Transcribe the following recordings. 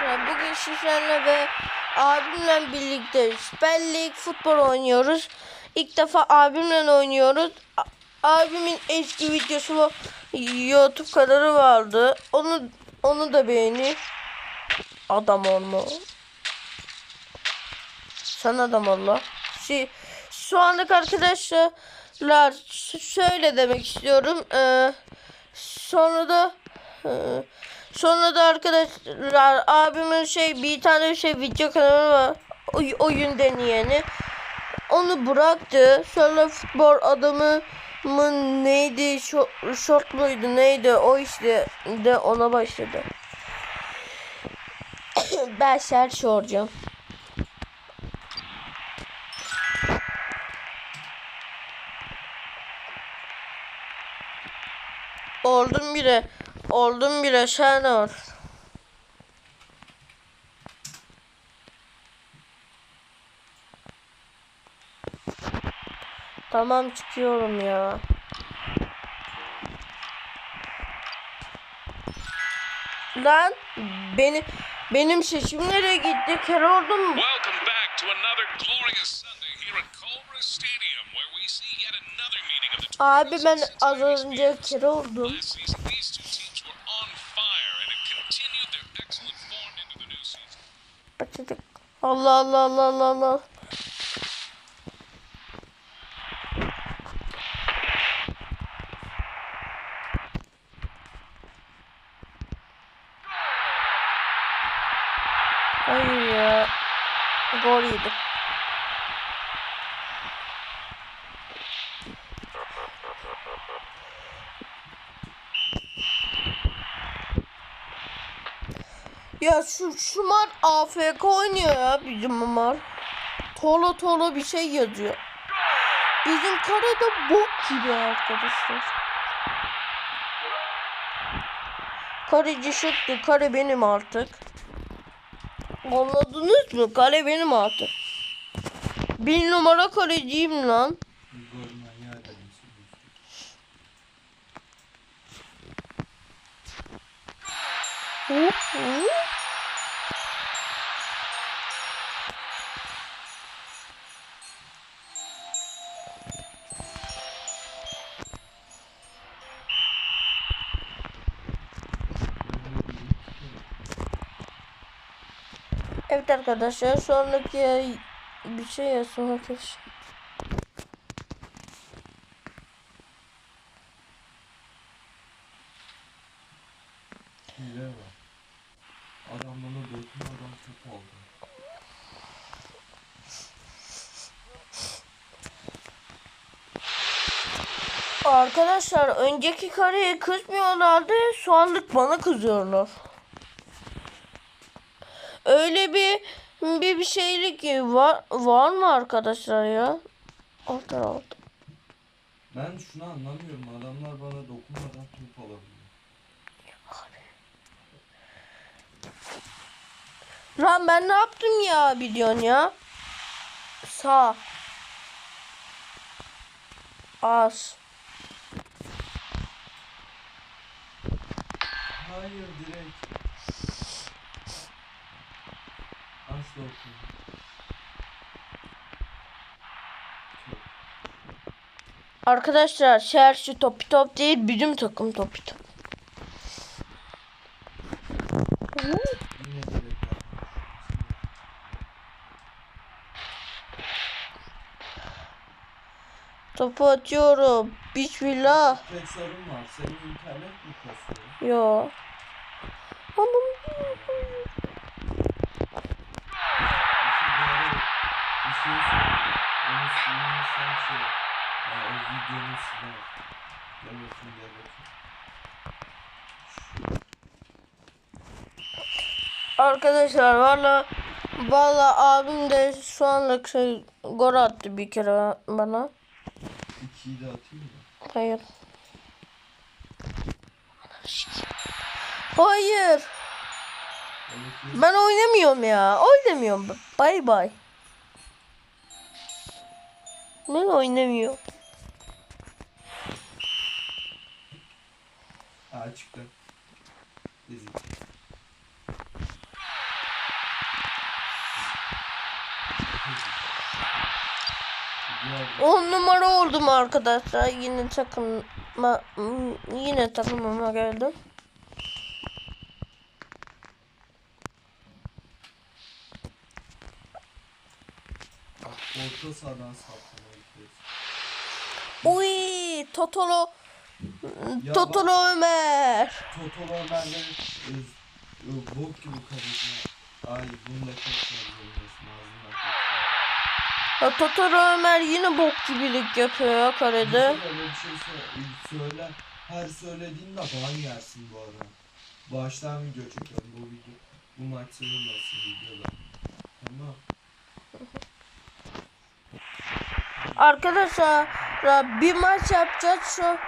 arkadaşlar bugün sizlerle ve abimle birlikte Süper Lig futbol oynuyoruz. İlk defa abimle oynuyoruz. A- abimin eski videosu. YouTube kanalı vardı. Onu onu da beğeni. Adam olma. Sen adam Allah. Şey, şu anlık arkadaşlar şöyle demek istiyorum. Ee, sonra da ee, sonra da arkadaşlar abimin şey bir tane şey video kanalı var. Oy, oyun deneyeni. Onu bıraktı. Sonra futbol adamı mı neydi? Şort, şort muydu neydi? O işte de ona başladı. ben şer soracağım. Oldum bile. Oldum bile sen ol. Tamam çıkıyorum ya. Lan beni benim sesim nereye gitti? Kör oldum mu? Welcome back to another glorious Sunday here at Culver Stadium, where we see yet another meeting of the Abi ben 2006 az önce kör oldum. Başladık. Allah Allah Allah Allah Allah. Hayır ya. Gol yedik. Ya şu Şumar AFK oynuyor ya bizim Umar. Tolo tolo bir şey yazıyor. Bizim karede bok gibi arkadaşlar. Kareci çıktı. Kare benim artık. Anladınız mı? Kare benim artık. Bir numara kaleciyim lan. Hı hı. Evet arkadaşlar sonraki bir şey yazsın arkadaşlar. Hile var. Adam top aldı. Arkadaşlar önceki kareye kızmıyorlardı şu anlık bana kızıyorlar. Öyle bir bir, bir şeylik var var mı arkadaşlar ya? Alt alt. Ben şunu anlamıyorum. Adamlar bana dokunmadan top alabiliyor. Lan ben ne yaptım ya biliyorsun ya? Sağ. Az. Hayır direkt. Da okuyayım. Arkadaşlar Chelsea topi top değil bizim takım topi top. Topu atıyorum. Bismillah. Sorun var. Senin internet mi kasıyor? Yo. Anam. Şey. Onu silmezsen şey. Yani o. Arkadaşlar valla valla abim de şu anlık şey gol attı bir kere bana. İkiyi de atayım mı? Hayır. Hayır. Ben oynamıyorum ya. Oynamıyorum. Bay bay. Ben oynamıyor. Aa çıktı. Rezil. On numara oldum arkadaşlar. Yine takıma yine takımıma geldim. Orta sahadan saptım gidiyoruz. Uy, Totolo Ya Totolo Ömer. Totolo Ömer'den e, e, bok gibi kaleci. Ay bunu da. Ya Totolo Ömer yine bok gibilik yapıyor ya karede. Bir şey söyle, söyle. Her söylediğinde ban yersin bu ara. Baştan video çekiyorum bu video. Bu maç sayılmasın videoda. Tamam. Arkadaşlar ya bir maç yapacağız. Şu,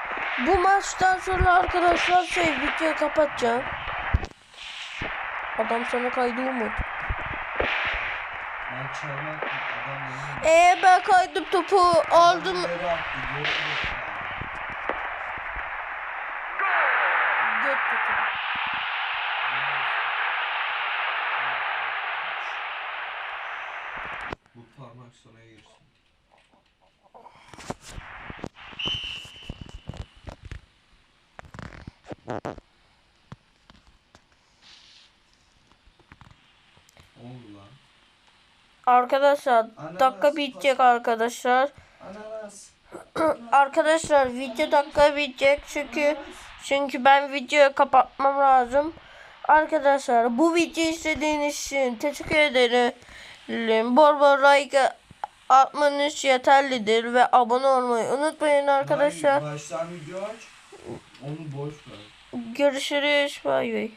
bu maçtan sonra arkadaşlar şey videoyu kapatacağım. Adam sana kaydı Umut. Adam Ee ben kaydım topu aldım. Geri attı, geri attı. Göt topu. Bu parmak sana girsin. Oldu lan. Arkadaşlar Ananas, dakika bitecek arkadaşlar. Ananas. Arkadaşlar video dakika bitecek çünkü çünkü ben videoyu kapatmam lazım. Arkadaşlar bu video izlediğiniz için teşekkür ederim. Bol bol like atmanız yeterlidir ve abone olmayı unutmayın arkadaşlar. Hayır, baştan video aç. Onu boş ver. Görüşürüz. Bay bay.